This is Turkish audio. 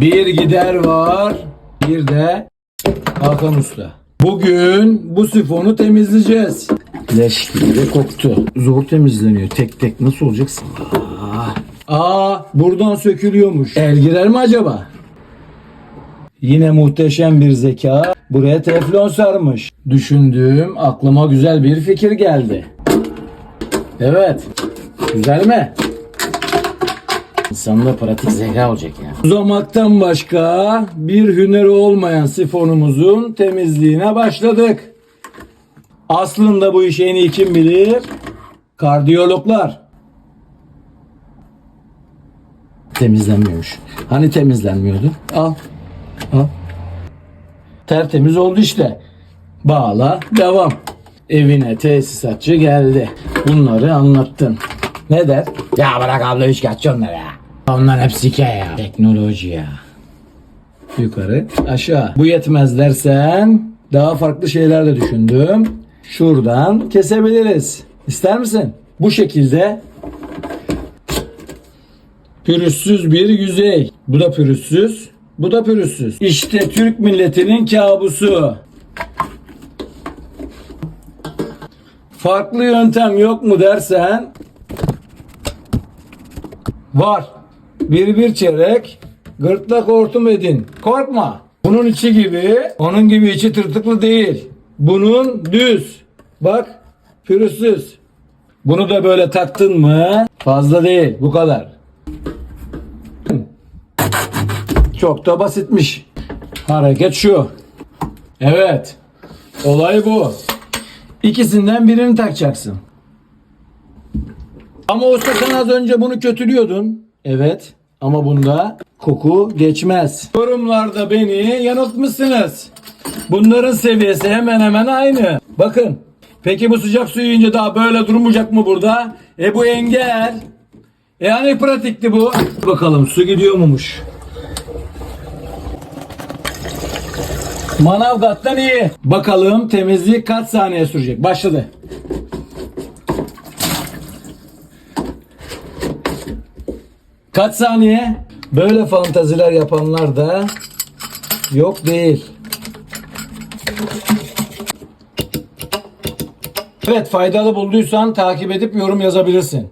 Bir gider var, bir de Hakan Usta. Bugün bu sifonu temizleyeceğiz. Leş gibi koktu. Zor temizleniyor. Tek tek nasıl olacaksın? Aa, aa buradan sökülüyormuş. El girer mi acaba? Yine muhteşem bir zeka buraya teflon sarmış. Düşündüğüm aklıma güzel bir fikir geldi. Evet. Güzel mi? İnsanında pratik zeka olacak ya. Uzamaktan başka bir hüneri olmayan sifonumuzun temizliğine başladık. Aslında bu işi en iyi kim bilir? Kardiyologlar. Temizlenmiyormuş. Hani temizlenmiyordu? Al. Al. Tertemiz oldu işte. Bağla, devam. Evine tesisatçı geldi. Bunları anlattın. Ne der? Ya bırak abla üç kaç onları ya. Onların hepsi hikaye ya. Teknoloji ya. Yukarı, aşağı. Bu yetmez dersen daha farklı şeyler de düşündüm. Şuradan kesebiliriz. İster misin? Bu şekilde pürüzsüz bir yüzey. Bu da pürüzsüz. Bu da pürüzsüz. İşte Türk milletinin kabusu. Farklı yöntem yok mu dersen var. Bir bir çeyrek gırtlak hortum edin. Korkma. Bunun içi gibi, onun gibi içi tırtıklı değil. Bunun düz. Bak pürüzsüz. Bunu da böyle taktın mı fazla değil. Bu kadar. Çok da basitmiş. Hareket şu. Evet. Olay bu. İkisinden birini takacaksın. Ama usta sen az önce bunu kötülüyordun. Evet. Ama bunda koku geçmez. Yorumlarda beni yanıltmışsınız. Bunların seviyesi hemen hemen aynı. Bakın. Peki bu sıcak suyu yiyince daha böyle durmayacak mı burada? E bu engel. E hani pratikti bu? Bakalım su gidiyor mumuş? Manavgat'tan iyi. Bakalım temizlik kaç saniye sürecek? Başladı. Kaç saniye? Böyle fantaziler yapanlar da yok değil. Evet faydalı bulduysan takip edip yorum yazabilirsin.